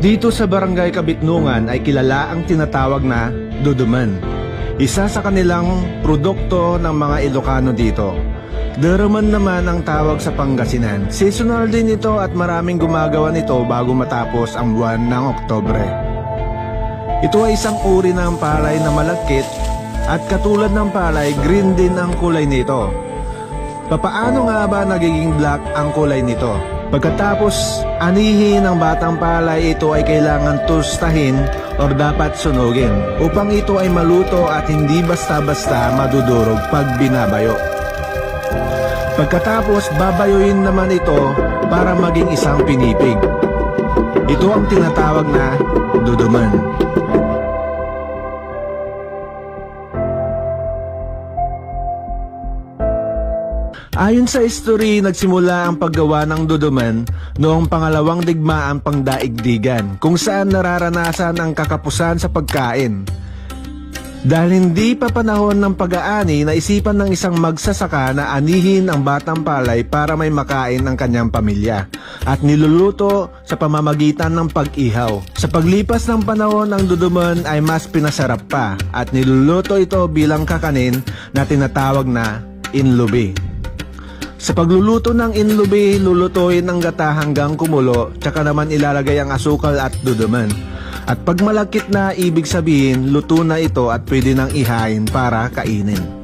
Dito sa barangay Kabitnungan ay kilala ang tinatawag na duduman. Isa sa kanilang produkto ng mga Ilocano dito. Daraman naman ang tawag sa Pangasinan. Seasonal din ito at maraming gumagawa nito bago matapos ang buwan ng Oktobre. Ito ay isang uri ng palay na malagkit at katulad ng palay, green din ang kulay nito. Papaano nga ba nagiging black ang kulay nito? Pagkatapos anihin ng batang palay, ito ay kailangan tustahin or dapat sunugin upang ito ay maluto at hindi basta-basta madudurog pag binabayo. Pagkatapos babayuin naman ito para maging isang pinipig. Ito ang tinatawag na duduman. Ayon sa history, nagsimula ang paggawa ng duduman noong pangalawang digmaan pangdaigdigan kung saan nararanasan ang kakapusan sa pagkain. Dahil hindi pa panahon ng pag-aani, naisipan ng isang magsasaka na anihin ang batang palay para may makain ang kanyang pamilya at niluluto sa pamamagitan ng pag-ihaw. Sa paglipas ng panahon, ang duduman ay mas pinasarap pa at niluluto ito bilang kakanin na tinatawag na inlubi. Sa pagluluto ng inlubi, lulutuin ang gata hanggang kumulo, tsaka naman ilalagay ang asukal at duduman. At pag malakit na, ibig sabihin, luto na ito at pwede nang ihain para kainin.